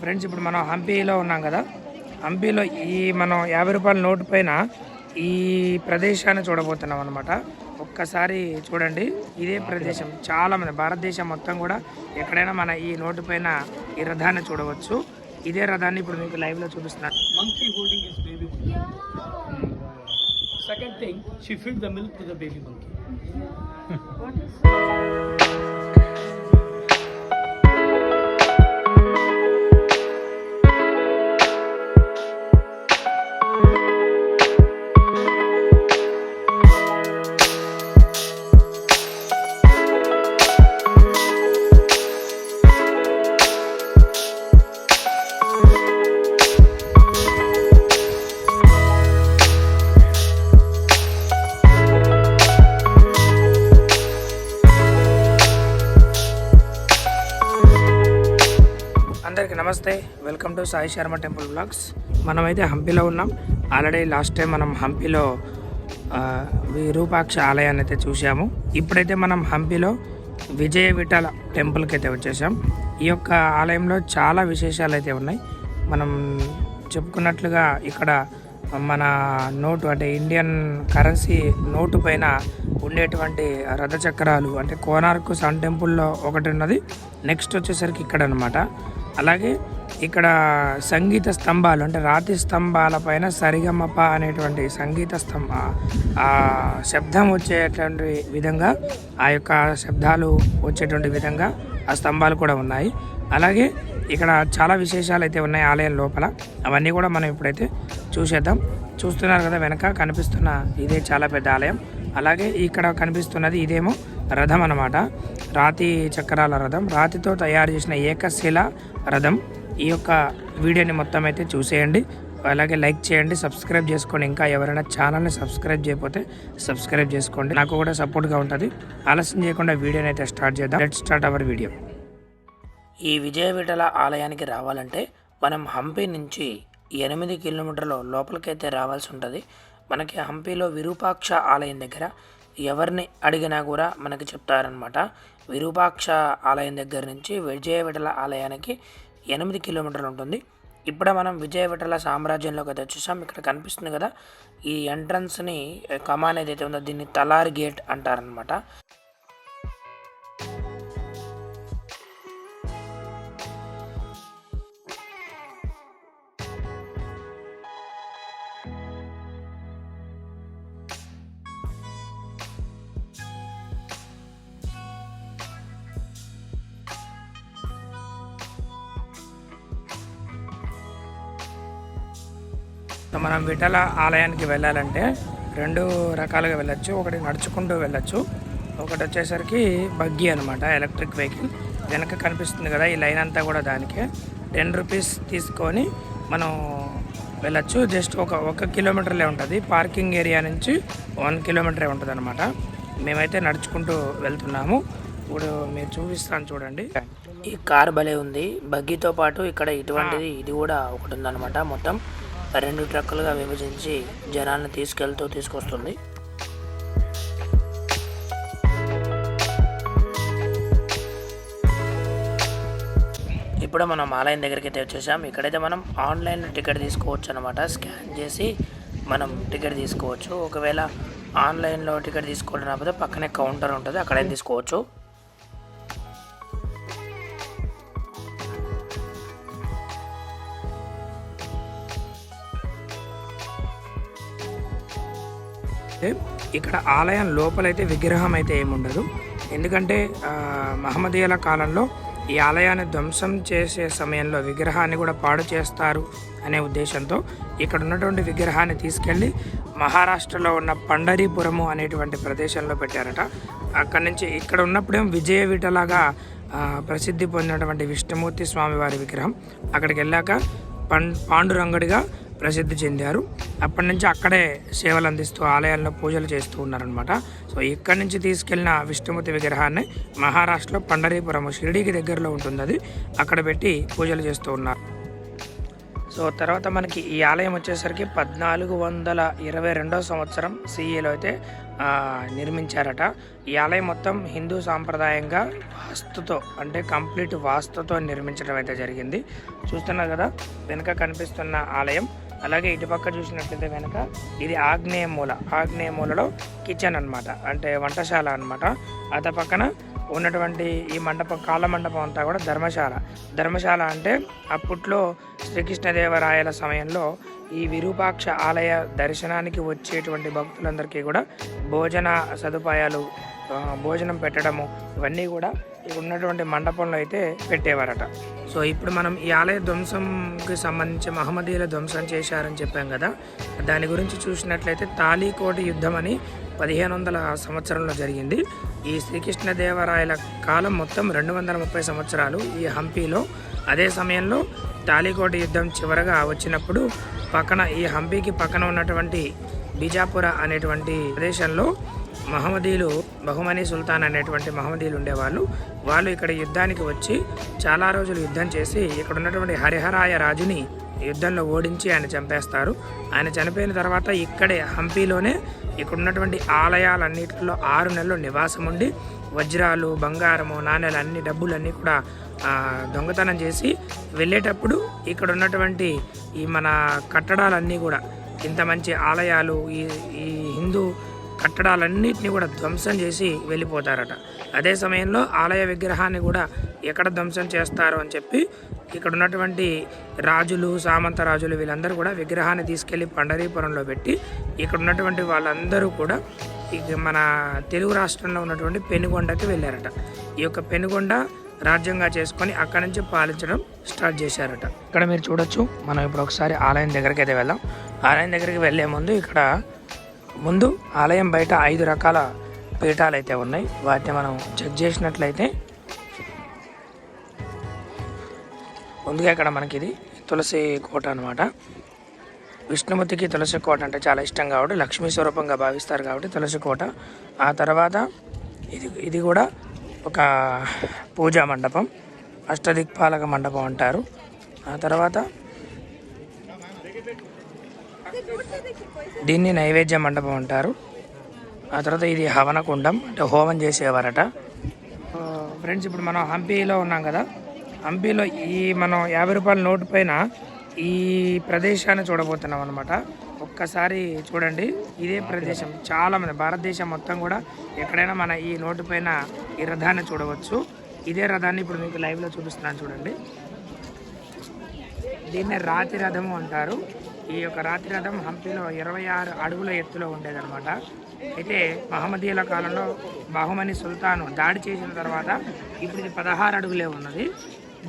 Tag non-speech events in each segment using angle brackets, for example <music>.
Friends ఇప్పుడు మనం హంపీలో ఉన్నాం కదా. హంపీలో ఈ మనం యాభై రూపాయల నోటు పైన ఈ ప్రదేశాన్ని చూడబోతున్నాం అనమాట ఒక్కసారి చూడండి. ఇదే ప్రదేశం. చాలా మంది భారతదేశం మొత్తం కూడా ఎక్కడైనా మన ఈ నోటు పైన ఈ రథాన్ని చూడవచ్చు. ఇదే రథాన్ని ఇప్పుడు మీకు లైవ్లో చూపిస్తున్నాను. Holding his baby monkey. Second thing, she filled the milk to the baby <laughs> అందరికీ నమస్తే. Welcome to Sai Sharma temple vlogs మనమైతే హంపీలో ఉన్నాం. ఆల్రెడీ లాస్ట్ టైం మనం హంపీలో విరూపాక్ష ఆలయాన్ని అయితే చూసాము ఇప్పుడైతే మనం హంపీలో విజయ విఠల టెంపుల్కి అయితే వచ్చేసాం. ఈ యొక్క ఆలయంలో చాలా విశేషాలు అయితే ఉన్నాయి. మనం చెప్పుకున్నట్లుగా ఇక్కడ మన నోటు అంటే ఇండియన్ కరెన్సీ నోటు పైన ఉండేటువంటి రథ చక్రాలు అంటే కోనార్కు సన్ టెంపుల్లో ఒకటి ఉన్నది. నెక్స్ట్ వచ్చేసరికి ఇక్కడ అనమాట అలాగే ఇక్కడ సంగీత స్తంభాలు అంటే రాతి స్తంభాల పైన సరిగమప అనేటువంటి సంగీత స్తంభ శబ్దం వచ్చేటువంటి విధంగా ఆ యొక్క శబ్దాలు వచ్చేటువంటి విధంగా ఆ స్తంభాలు కూడా ఉన్నాయి. అలాగే ఇక్కడ చాలా విశేషాలు అయితే ఉన్నాయి ఆలయం లోపల. అవన్నీ కూడా మనం ఇప్పుడైతే చూసేద్దాం. చూస్తున్నారు కదా వెనక కనిపిస్తున్న ఇదే చాలా పెద్ద ఆలయం. అలాగే ఇక్కడ కనిపిస్తున్నది ఇదేమో రథం అనమాట రాతి చక్రాల రథం. రాతితో తయారు చేసిన ఏకశిల రథం. ఈ యొక్క వీడియోని మొత్తం అయితే చూసేయండి. అలాగే లైక్ చేయండి. సబ్స్క్రైబ్ చేసుకోండి. ఇంకా ఎవరైనా ఛానల్ని సబ్స్క్రైబ్ చేయకపోతే సబ్స్క్రైబ్ చేసుకోండి. నాకు కూడా సపోర్ట్గా ఉంటుంది. ఆలస్యం చేయకుండా వీడియోని అయితే స్టార్ట్ చేద్దాం. Let start our video. ఈ విజయ విఠల ఆలయానికి రావాలంటే మనం హంపి నుంచి ఎనిమిది కిలోమీటర్ల లోపలికైతే రావాల్సి ఉంటుంది. మనకి హంపిలో విరూపాక్ష ఆలయం దగ్గర ఎవరిని అడిగినా కూడా మనకి చెప్తారనమాట విరూపాక్ష ఆలయం దగ్గర నుంచి విజయ విఠల ఆలయానికి ఎనిమిది కిలోమీటర్లు ఉంటుంది. ఇప్పుడే మనం విజయ విఠల సామ్రాజ్యంలోకి అయితే వచ్చేసాం. ఇక్కడ కనిపిస్తుంది కదా ఈ ఎంట్రన్స్ని కమాన్ ఏదైతే ఉందో దీన్ని తలారి గేట్ అంటారనమాట మనం విఠల ఆలయానికి వెళ్ళాలంటే రెండు రకాలుగా వెళ్ళొచ్చు. ఒకటి నడుచుకుంటూ వెళ్ళొచ్చు. ఒకటి వచ్చేసరికి బగ్గి అనమాట ఎలక్ట్రిక్ వెహికల్. వెనక కనిపిస్తుంది కదా ఈ లైన్ అంతా కూడా దానికే. టెన్ రూపీస్ తీసుకొని మనం వెళ్ళొచ్చు. జస్ట్ ఒక ఒక కిలోమీటర్లే ఉంటుంది. పార్కింగ్ ఏరియా నుంచి వన్ కిలోమీటరే ఉంటుంది అనమాట మేమైతే నడుచుకుంటూ వెళ్తున్నాము. ఇప్పుడు మీరు చూపిస్తాను చూడండి. ఈ కార్ భలే ఉంది. బగ్గీతో పాటు ఇక్కడ ఇటువంటిది ఇది కూడా ఒకటి ఉందన్నమాట మొత్తం. రెండు ట్రక్కులుగా విభజించి జనాన్ని తీసుకెళ్తూ తీసుకొస్తుంది. ఇప్పుడు మనం ఆలయం దగ్గరికి అయితే వచ్చేసాం. ఇక్కడైతే మనం ఆన్లైన్ టికెట్ తీసుకోవచ్చు అనమాట స్కాన్ చేసి మనం టికెట్ తీసుకోవచ్చు. ఒకవేళ ఆన్లైన్లో టికెట్ తీసుకోవడం రాకపోతే పక్కనే కౌంటర్ ఉంటుంది. అక్కడైనా తీసుకోవచ్చు. అయితే ఇక్కడ ఆలయం లోపలైతే విగ్రహం అయితే ఏముండదు. ఎందుకంటే మహమ్మదీయుల కాలంలో ఈ ఆలయాన్ని ధ్వంసం చేసే సమయంలో విగ్రహాన్ని కూడా పాడు చేస్తారు అనే ఉద్దేశంతో ఇక్కడ ఉన్నటువంటి విగ్రహాన్ని తీసుకెళ్ళి మహారాష్ట్రలో ఉన్న పండరీపురము అనేటువంటి ప్రదేశంలో పెట్టారట. అక్కడి నుంచి ఇక్కడ ఉన్నప్పుడేం విజయ విటలాగా ప్రసిద్ధి పొందినటువంటి విష్ణుమూర్తి స్వామివారి విగ్రహం. అక్కడికి వెళ్ళాక పం పాండురంగడిగా ప్రసిద్ధి చెందారు. అప్పటి నుంచి అక్కడే సేవలు అందిస్తూ ఆలయాల్లో పూజలు చేస్తూ ఉన్నారనమాట సో ఇక్కడి నుంచి తీసుకెళ్ళిన విష్ణుమూర్తి విగ్రహాన్ని మహారాష్ట్రలో పండరీపురం షిరిడీకి దగ్గరలో ఉంటుంది అది అక్కడ పెట్టి పూజలు చేస్తూ ఉన్నారు. సో తర్వాత మనకి ఈ ఆలయం వచ్చేసరికి పద్నాలుగు వందల ఇరవై రెండో సంవత్సరం సిఈలో అయితే నిర్మించారట. ఈ ఆలయం మొత్తం హిందూ సాంప్రదాయంగా వాస్తుతో అంటే కంప్లీట్ వాస్తుతో నిర్మించడం అయితే జరిగింది. చూస్తున్నారు కదా వెనుక కనిపిస్తున్న ఆలయం. అలాగే ఇటుపక్క చూసినట్లయితే కనుక ఇది ఆగ్నేయ మూల. ఆగ్నేయ మూలలో కిచెన్ అన్నమాట. అంటే వంటశాల అన్నమాట. అత పక్కన ఉన్నటువంటి ఈ మండపం కాళ్ళ మండపం అంతా కూడా ధర్మశాల. ధర్మశాల అంటే అప్పట్లో శ్రీకృష్ణదేవరాయల సమయంలో ఈ విరూపాక్ష ఆలయ దర్శనానికి వచ్చేటువంటి భక్తులందరికీ కూడా భోజన సదుపాయాలు భోజనం పెట్టడము ఇవన్నీ కూడా ఉన్నటువంటి మండపంలో అయితే పెట్టేవారట. సో ఇప్పుడు మనం ఈ ఆలయ ధ్వంసంకి సంబంధించి మహమ్మదీయుల ధ్వంసం చేశారని చెప్పాం కదా దాని గురించి చూసినట్లయితే తాళీకోటి యుద్ధం అని పదిహేను వందల సంవత్సరంలో జరిగింది. ఈ శ్రీకృష్ణదేవరాయల కాలం మొత్తం రెండు వందల ముప్పై సంవత్సరాలు. ఈ హంపీలో అదే సమయంలో తాళీకోట యుద్ధం చివరగా వచ్చినప్పుడు పక్కన ఈ హంపీకి పక్కన ఉన్నటువంటి బిజాపుర అనేటువంటి ప్రదేశంలో మహమ్మదీలు బహుమనీ సుల్తాన్ అనేటువంటి మహమ్మదీలు ఉండేవాళ్ళు. వాళ్ళు ఇక్కడ యుద్ధానికి వచ్చి చాలా రోజులు యుద్ధం చేసి ఇక్కడ ఉన్నటువంటి హరిహరాయ రాజుని యుద్ధంలో ఓడించి ఆయన చంపేస్తారు. ఆయన చనిపోయిన తర్వాత ఇక్కడే హంపీలోనే ఇక్కడ ఉన్నటువంటి ఆలయాలన్నిటిలో ఆరు నెలలు నివాసం ఉండి వజ్రాలు బంగారము నాణ్యాలు అన్ని డబ్బులు అన్నీ కూడా దొంగతనం చేసి వెళ్ళేటప్పుడు ఇక్కడ ఉన్నటువంటి ఈ మన కట్టడాలన్నీ కూడా ఇంత మంచి ఆలయాలు ఈ ఈ హిందూ కట్టడాలన్నింటినీ కూడా ధ్వంసం చేసి వెళ్ళిపోతారట. అదే సమయంలో ఆలయ విగ్రహాన్ని కూడా ఎక్కడ ధ్వంసం చేస్తారు అని చెప్పి ఇక్కడ ఉన్నటువంటి రాజులు సామంత రాజులు వీళ్ళందరూ కూడా విగ్రహాన్ని తీసుకెళ్ళి పండరీపురంలో పెట్టి ఇక్కడ ఉన్నటువంటి వాళ్ళందరూ కూడా ఇక మన తెలుగు రాష్ట్రంలో ఉన్నటువంటి పెనుగొండకి వెళ్ళారట. ఈ యొక్క పెనుగొండ రాజ్యంగా చేసుకొని అక్కడి నుంచి పాలించడం స్టార్ట్ చేశారట. ఇక్కడ మీరు చూడొచ్చు మనం ఇప్పుడు ఒకసారి ఆలయం దగ్గరికి అయితే వెళ్దాం. ఆలయం దగ్గరికి వెళ్ళే ముందు ఇక్కడ ముందు ఆలయం బయట ఐదు రకాల పీఠాలు అయితే ఉన్నాయి. వాటిని మనం చెక్ చేసినట్లయితే ముందుగా ఇక్కడ మనకి ఇది తులసి కోట అనమాట విష్ణుమూర్తికి తులసి కోట అంటే చాలా ఇష్టం కాబట్టి లక్ష్మీ స్వరూపంగా భావిస్తారు కాబట్టి తులసి కోట. ఆ తర్వాత ఇది ఇది కూడా ఒక పూజా మండపం అష్టదిక్పాలక మండపం అంటారు. ఆ తర్వాత దీన్ని నైవేద్య మండపం అంటారు. ఆ తర్వాత ఇది హవనకుండం అంటే హోమం చేసేవారట. ఫ్రెండ్స్ ఇప్పుడు మనం హంపీలో ఉన్నాం కదా. హంపీలో ఈ మనం యాభై రూపాయల నోటు పైన ఈ ప్రదేశాన్ని చూడబోతున్నాం అనమాట ఒక్కసారి చూడండి. ఇదే ప్రదేశం. చాలా మంది భారతదేశం మొత్తం కూడా ఎక్కడైనా మన ఈ నోటు పైన ఈ రథాన్ని చూడవచ్చు. ఇదే రథాన్ని ఇప్పుడు మీకు లైవ్లో చూపిస్తున్నాను చూడండి. దీన్ని రాతి రథము అంటారు. ఈ యొక్క రాతి రథం హంపీలో ఇరవై ఆరు అడుగుల ఎత్తులో ఉండేదన్నమాట. అయితే మహమ్మదీయుల కాలంలో బహుమని సుల్తాను దాడి చేసిన తర్వాత ఇప్పుడు ఇది పదహారు అడుగులే ఉన్నది.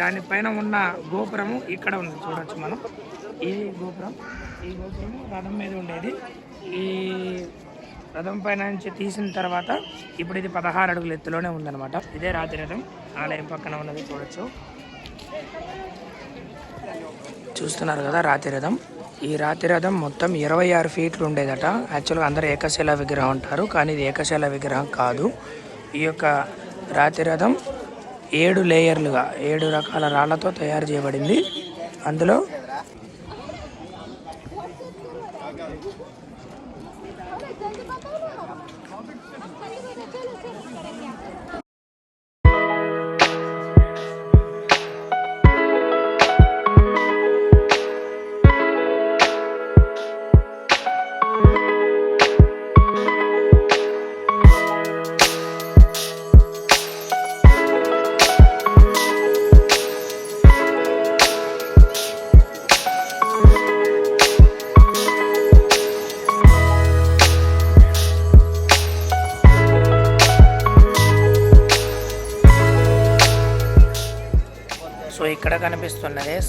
దానిపైన ఉన్న గోపురము ఇక్కడ ఉంది. చూడొచ్చు మనం. ఈ గోపురం ఈ గోపురం రథం మీద ఉండేది. ఈ రథం పైన నుంచి తీసిన తర్వాత ఇప్పుడు ఇది పదహారు అడుగుల ఎత్తులోనే ఉందన్నమాట. ఇదే రాతి రథం ఆలయం పక్కన ఉన్నది. చూడొచ్చు. చూస్తున్నారు కదా రాతి రథం. ఈ రాతి రథం మొత్తం ఇరవై ఆరు ఫీట్లు ఉండేదట. యాక్చువల్గా అందరూ ఏకశిల విగ్రహం అంటారు కానీ ఇది ఏకశిల విగ్రహం కాదు. ఈ యొక్క రాతి రథం ఏడు లేయర్లుగా ఏడు రకాల రాళ్ళతో తయారు చేయబడింది. అందులో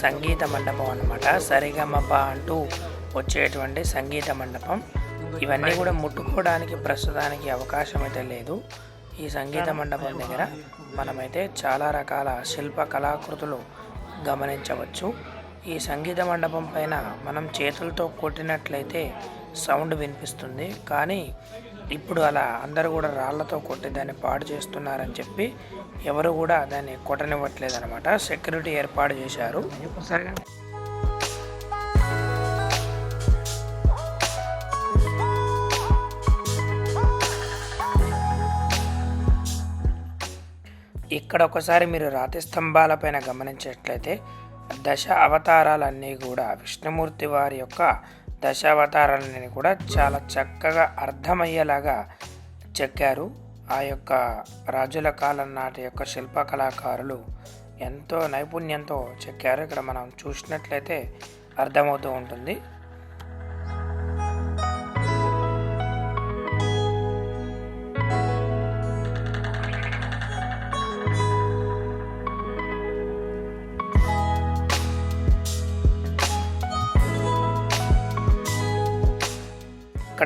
సంగీత మండపం అనమాట సరిగమప అంటూ వచ్చేటువంటి సంగీత మండపం. ఇవన్నీ కూడా ముట్టుకోవడానికి ప్రస్తుతానికి అవకాశం అయితే లేదు. ఈ సంగీత మండపం దగ్గర మనమైతే చాలా రకాల శిల్ప కళాకృతులు గమనించవచ్చు. ఈ సంగీత మండపం పైన మనం చేతులతో కొట్టినట్లయితే సౌండ్ వినిపిస్తుంది. కానీ ఇప్పుడు అలా అందరూ కూడా రాళ్ళతో కొట్టి దాన్ని పాడు చేస్తున్నారని చెప్పి ఎవరు కూడా దాన్ని కొట్టనివ్వట్లేదు అనమాట సెక్యూరిటీ ఏర్పాటు చేశారు. ఇక్కడ ఒకసారి మీరు రాతి స్తంభాలపైన గమనించినట్లయితే దశ అవతారాలన్నీ కూడా విష్ణుమూర్తి వారి యొక్క దశావతారాలని కూడా చాలా చక్కగా అర్థమయ్యేలాగా చెక్కారు. ఆ యొక్క రాజుల కాలం నాటి యొక్క శిల్పకళాకారులు ఎంతో నైపుణ్యంతో చెక్కారు. ఇక్కడ మనం చూసినట్లయితే అర్థమవుతూ ఉంటుంది.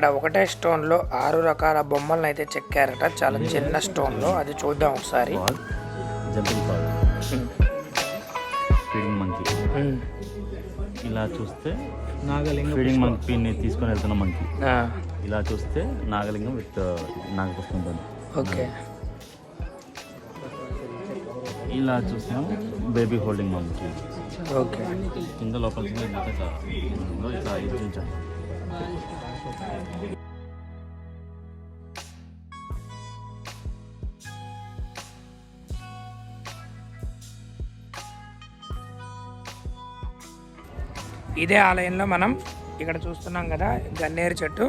ఇక్కడ ఒకటే స్టోన్లో ఆరు రకాల బొమ్మలను అయితే చెక్కారట. చాలా చిన్న స్టోన్లో. అది చూద్దాం ఒకసారి. ఉమ్. ఇలా చూస్తే నాగలింగ ఫీడింగ్ మంకీని తీసుకొని వెళ్తున్న మంకీ ఆ, ఇలా చూస్తే నాగలింగం విత్ నాగపుష్పంతో ఓకే. ఇలా చూస్తే బేబీ హోల్డింగ్ మంకీ ఓకే. కింద లోపల చిన్న ఇదంతా ఇట్లా ఉందో ఇట్లా ఇదే ఆలయంలో మనం ఇక్కడ చూస్తున్నాం కదా గన్నేరు చెట్టు.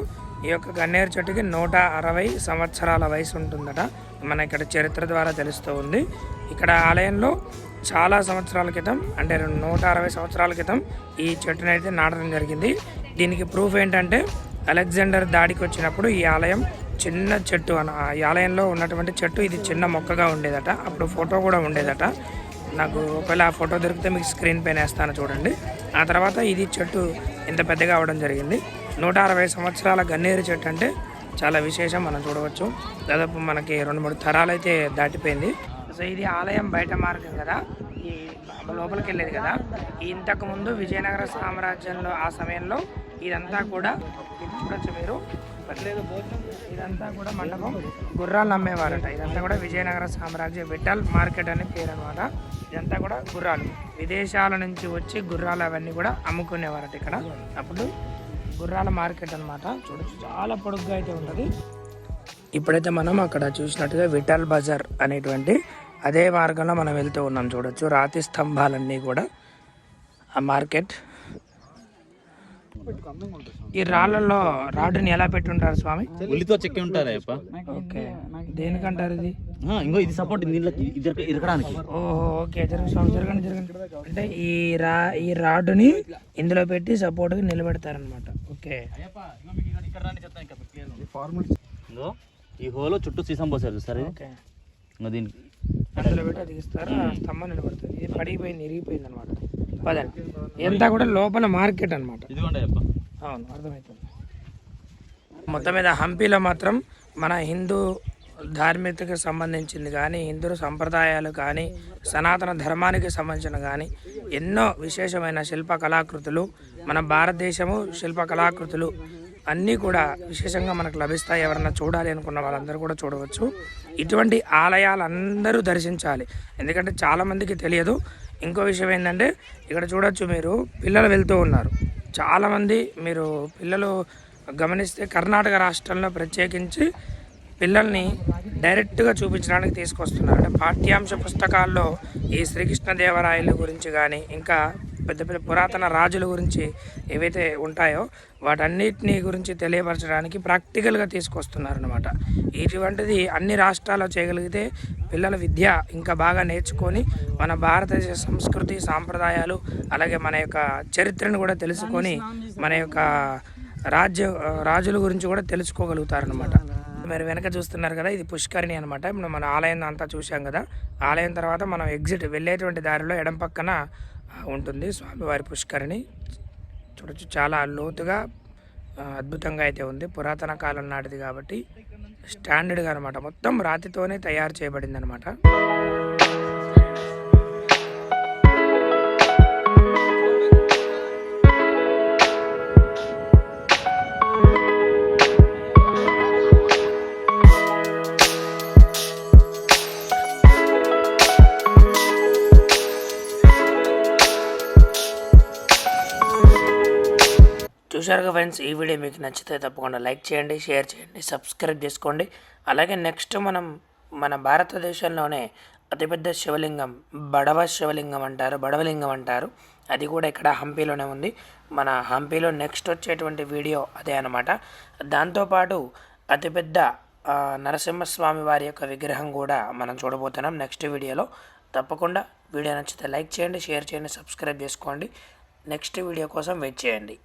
ఈ యొక్క గన్నేరు చెట్టుకి నూట అరవై సంవత్సరాల వయసు ఉంటుందట. మన ఇక్కడ చరిత్ర ద్వారా తెలుస్తూ ఉంది. ఇక్కడ ఆలయంలో చాలా సంవత్సరాల క్రితం అంటే నూట అరవై సంవత్సరాల క్రితం ఈ చెట్టునైతే నాటడం జరిగింది. దీనికి ప్రూఫ్ ఏంటంటే అలెగ్జాండర్ దాడికి వచ్చినప్పుడు ఈ ఆలయం చిన్న చెట్టు అన ఈ ఆలయంలో ఉన్నటువంటి చెట్టు ఇది చిన్న మొక్కగా ఉండేదట. అప్పుడు ఫోటో కూడా ఉండేదట. నాకు ఒకవేళ ఆ ఫోటో దొరికితే మీకు స్క్రీన్ పైన వేస్తాను చూడండి. ఆ తర్వాత ఇది చెట్టు ఇంత పెద్దగా అవడం జరిగింది. నూట అరవై సంవత్సరాల గన్నేరు చెట్టు అంటే చాలా విశేషం మనం చూడవచ్చు. దాదాపు మనకి రెండు మూడు తరాలు అయితే దాటిపోయింది. సో ఇది ఆలయం బయట మార్గం కదా. ఈ లోపలికి వెళ్ళేది కదా. ఇంతకుముందు విజయనగర సామ్రాజ్యంలో ఆ సమయంలో ఇదంతా కూడా ఇది చూడొచ్చు మీరు ఇదంతా కూడా మండపం. గుర్రాలు అమ్మేవారట ఇదంతా కూడా విజయనగర సామ్రాజ్య విఠల్ మార్కెట్ అనే పేరు అనమాట. ఇదంతా కూడా గుర్రాలు. విదేశాల నుంచి వచ్చి గుర్రాలు అవన్నీ కూడా అమ్ముకునేవారట ఇక్కడ. అప్పుడు గుర్రాల మార్కెట్ అన్నమాట చూడొచ్చు చాలా పొడుగ్గా అయితే ఉంటుంది ఇప్పుడైతే మనం అక్కడ చూసినట్టుగా విఠల్ బజార్ అనేటువంటి అదే మార్గంలో మనం వెళ్తూ ఉన్నాం. చూడొచ్చు రాతి స్తంభాలన్నీ కూడా ఆ మార్కెట్. ఈ రాళ్ళల్లో రాడ్డుని ఎలా పెట్టుంటారు స్వామి? ఉల్లితో చెక్కి ఉంటారా అప్ప ఓకే. దేనికంటారు ఇది? ఇంకో ఇది సపోర్ట్ దీంట్లో ఇరకడానికి. ఓహో ఓకే. జరగండి స్వామి జరగండి జరగండి. అంటే ఈ రా ఈ రాడ్డుని ఇందులో పెట్టి సపోర్ట్గా నిలబెడతారనమాట ఓకే. ఇంకో ఈ హోలో చుట్టూ సీసం పోసారు సరే ఇంకా దీనికి అందులో పెట్టి అది ఇస్తారు ఆ స్తంభం నిలబడుతుంది. ఇది పడిపోయింది ఇరిగిపోయింది అనమాట పదండి. ఇదంతా కూడా లోపల మార్కెట్ అనమాట అవును అర్థమవుతుంది మొత్తం మీద హంపీలో మాత్రం మన హిందూ ధార్మికతకు సంబంధించింది కానీ హిందూ సంప్రదాయాలు కానీ సనాతన ధర్మానికి సంబంధించిన కానీ ఎన్నో విశేషమైన శిల్ప కళాకృతులు మన భారతదేశము శిల్ప కళాకృతులు అన్నీ కూడా విశేషంగా మనకు లభిస్తాయి. ఎవరన్నా చూడాలి అనుకున్న వాళ్ళందరూ కూడా చూడవచ్చు. ఇటువంటి ఆలయాలు అందరూ దర్శించాలి. ఎందుకంటే చాలామందికి తెలియదు. ఇంకో విషయం ఏంటంటే ఇక్కడ చూడొచ్చు మీరు పిల్లలు వెళ్తూ ఉన్నారు. చాలామంది మీరు పిల్లలు గమనిస్తే కర్ణాటక రాష్ట్రంలో ప్రత్యేకించి పిల్లల్ని డైరెక్ట్గా చూపించడానికి తీసుకొస్తున్నారు. అంటే పాఠ్యాంశ పుస్తకాల్లో ఈ శ్రీకృష్ణదేవరాయల గురించి కానీ ఇంకా పెద్ద పెద్ద పురాతన రాజుల గురించి ఏవైతే ఉంటాయో వాటన్నిటిని గురించి తెలియపరచడానికి ప్రాక్టికల్గా తీసుకొస్తున్నారు అనమాట ఇటువంటిది అన్ని రాష్ట్రాల్లో చేయగలిగితే పిల్లల విద్య ఇంకా బాగా నేర్చుకొని మన భారతదేశ సంస్కృతి సాంప్రదాయాలు అలాగే మన యొక్క చరిత్రను కూడా తెలుసుకొని మన యొక్క రాజ్య రాజుల గురించి కూడా తెలుసుకోగలుగుతారనమాట మీరు వెనక చూస్తున్నారు కదా ఇది పుష్కరిణి అనమాట ఇప్పుడు మన ఆలయం అంతా చూసాం కదా. ఆలయం తర్వాత మనం ఎగ్జిట్ వెళ్ళేటువంటి దారిలో ఎడం పక్కన ఉంటుంది. స్వామివారి పుష్కరిణి చూడొచ్చు. చాలా లోతుగా అద్భుతంగా అయితే ఉంది. పురాతన కాలం నాటిది కాబట్టి స్టాండర్డ్గా అనమాట మొత్తం రాతితోనే తయారు చేయబడింది అనమాట చూశారుగా ఫ్రెండ్స్ ఈ వీడియో మీకు నచ్చితే తప్పకుండా లైక్ చేయండి షేర్ చేయండి సబ్స్క్రైబ్ చేసుకోండి. అలాగే నెక్స్ట్ మనం మన భారతదేశంలోనే అతిపెద్ద శివలింగం బడవ శివలింగం అంటారు బడవలింగం అంటారు. అది కూడా ఇక్కడ హంపీలోనే ఉంది. మన హంపీలో నెక్స్ట్ వచ్చేటువంటి వీడియో అదే అనమాట దాంతోపాటు అతిపెద్ద నరసింహస్వామి వారి యొక్క విగ్రహం కూడా మనం చూడబోతున్నాం నెక్స్ట్ వీడియోలో. తప్పకుండా వీడియో నచ్చితే లైక్ చేయండి షేర్ చేయండి సబ్స్క్రైబ్ చేసుకోండి. నెక్స్ట్ వీడియో కోసం వెయిట్ చేయండి.